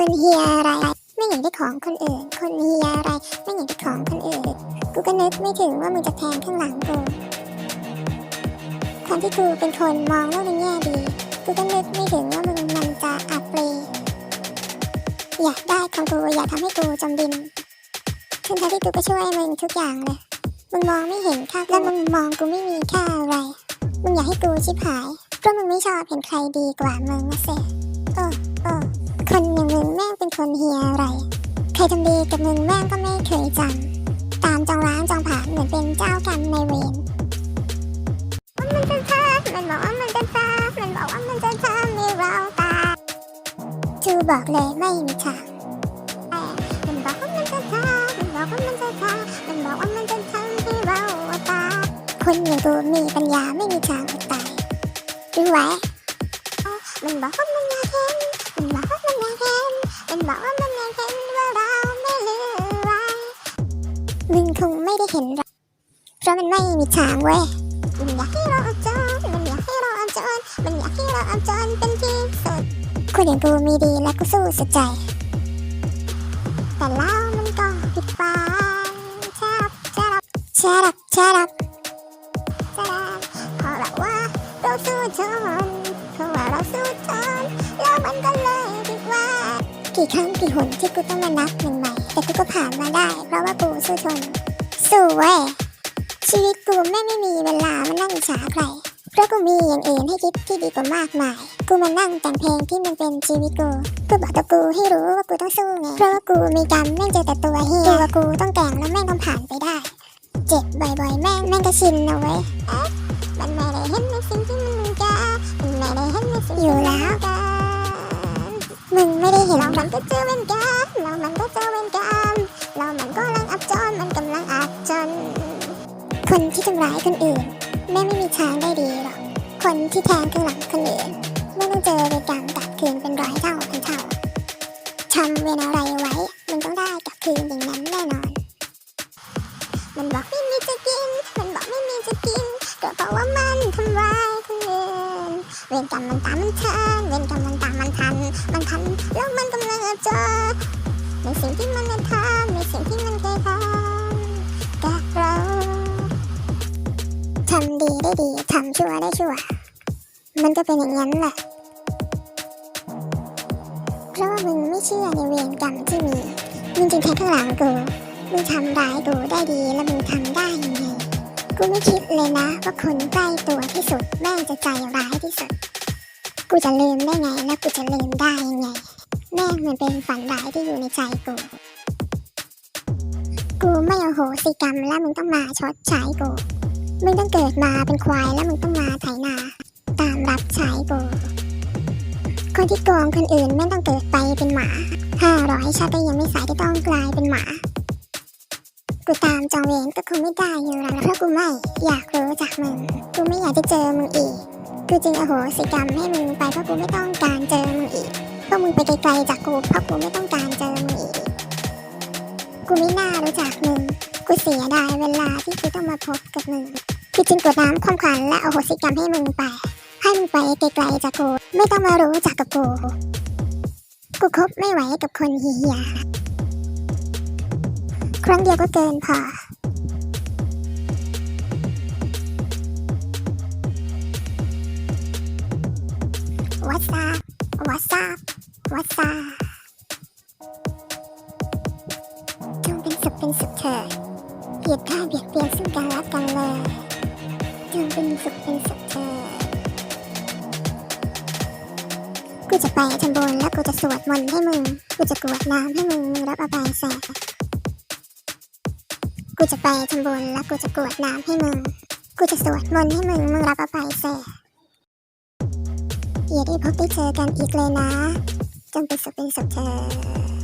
คนเฮียอะไร ไม่อยากได้ของคนอื่น คนเฮียอะไร ไม่อยากได้ของคนอื่น กูก็นึกไม่ถึงว่ามึงจะแทงข้างหลังกูความที่กูเป็นคนมองโลกในแง่ดี กูก็นึกไม่ถึงว่ามึงมันจะอับปรอยากได้ของกูอยากทำให้กูจมดินทั้งที่กูก็ช่วยมึงทุกอย่างเลย มึงมองไม่เห็นค่าและมึงมองกูไม่มีค่าอะไร มึงอยากให้กูชิบหาย เพราะมึงไม่ชอบเห็นใครดีกว่ามึงนะเซ่ คนอย่างมึงแม่งเป็นคนเฮียอะไร ใครทำดีกับมึงแม่งก็ไม่เคยจำตามจองร้างจองผ่านเหมือนเป็นเจ้ากรรมในายเวรว่ามันจะทำมันบอกว่ามันจะทำมันบอกว่ามันจะทำให้เราตายจูบอกเลยไม่มีทางมันบอกว่ามันจะทำมันบอกว่ามันจะทำมันบอกว่ามันจะทำให้เราตายคนอย่างกูมีปัญญาไม่มีทางอดตายดูไว้มันบอกว่ามัน บอกว่ามันยากเห็นว่าเราไม่เหลืออะไรมึงคงไม่ได้เห็นหรอกเพราะมันไม่มีทางเว้ยมันอยากให้เราเอาจนมันอยากให้เราเอาจนมันอยากให้เราเอาจนเป็นที่สุดคนอย่างกูมีดีและกูสู้สุดใจ แต่แล้วมันก็ผิดไปแชรับแชรับแชรับแชรับแชรับเพราะว่าเราสู้ทนเพร กี่ครั้งกี่หนที่กูต้องมานับหนึ่งใหม่ แต่กูก็ผ่านมาได้ เพราะว่ากูสู้ทน สู้เว้ยชีวิตกูไม่ไม่มีเวลามานั่งอิจฉาใคร เพราะกูมีอย่างอื่นให้คิดที่ดีกว่ามากมาย กูมานั่งแต่งเพลงที่มันเป็นชีวิตกู กูบอกตัวกูให้รู้ว่ากูต้องสู้ไง เพราะว่ากูมีกรรมแม่งเจอแต่ตัวเฮียตัวกูต้องแก่งแล้วแม่งต้องผ่านไปได้ เจ็บบ่อยๆ แม่งแม่งก็ชินนะเว้ยเอ๊ะมันไม่ได้เห็นในสิ่งที่มันมีจะมันไม่ได้เห็นในสิ่งอยู่แล้ว มึงไม่ได้เห็นเรามันก็เจอเวรกรรมเรามันก็เจอเวรกรรมเรามันก็กำลังอับจนมันกำลังอับจน คนที่ทำร้ายคนอื่น แม่ไม่มีทางได้ดีหรอก คนที่แทงข้างหลังคนอื่นไม่ต้องเจอเวรกรรมกลับคืนเป็นร้อยเท่าพันเท่าทำเวรอะไรไว้มึงต้องได้กลับคืนอย่างนั้นแน่นอน มันบอกไม่มีจะกิน มันบอกไม่มีจะกินก็เพราะว่ามันทำร้ายคนอื่นเวรกรรมมันตามมันทันเวรกรรมมันตาม สิ่งที่มันได้ทำในสิ่งที่มันเคยทำกับเราทำดีได้ดีทำชั่วได้ชั่ว มันก็เป็นอย่างนั้นแหละ เพราะว่ามึงไม่เชื่อในเวรกรรมที่มี มึงจึงแทงข้างหลังกูมึงทำร้ายกูได้ดีแล้วมึงทำได้ยังไงกูไม่คิดเลยนะว่าคนใกล้ตัวที่สุดแม่งจะใจร้ายที่สุด กูจะลืมได้ไงแล้วกูจะลืมได้ยังไง แม่งมันเป็นฝันร้ายที่อยู่ในใจกู กูไม่โอโหสิกรรมแล้วมึงต้องมาชดใช้กู มึงต้องเกิดมาเป็นควายแล้วมึงต้องมาไถนา ตามรับใช้กู คนที่โกงคนอื่นไม่ต้องเกิดไปเป็นหมาห้าร้อยชาติยังไม่สายที่ต้องกลายเป็นหมา กูตามจองเวรก็คงไม่ได้อยู่แล้วเพราะกูไม่อยากรู้จักมึง กูไม่อยากจะเจอมึงอีก กูจึงอโหสิกรรมให้มึงไปเพราะกูไม่ต้องการเจอมึงอีก พราะมึงไปไกลๆจากกูเพราะกูไม่ต้องการเจอมึงอีก กูไม่น่ารู้จักมึง กูเสียดายเวลาที่กูต้องมาพบกับมึงกูจึงกดน้ำความขวัญและอโหสิกรรมให้มึงไป ให้มึงไปไกลๆจากกู ไม่ต้องมารู้จักกับกู กูคบไม่ไหวกับคนเฮียครั้งเดียวก็เกินพอ What's up What's up What's up จงเป็นสุขเป็นสุขเถิดเบียดข้าเบียดเบียนซึ่งกันและกันเลยจงเป็นสุขเป็นสุขเถิดกูจะไปทำบุญแล้วกูจะสวดมนต์ให้มึง กูจะกรวดน้ำให้มึงรับเอาไปแสกกูจะไปทำบุญแล้วกูจะกรวดน้ำให้มึง กูจะสวดมนต์ให้มึงมึงรับเอาไปแสกอย่าได้พบได้เจอกันอีกเลยนะ จงเป็นสุขเป็นสุขเธุ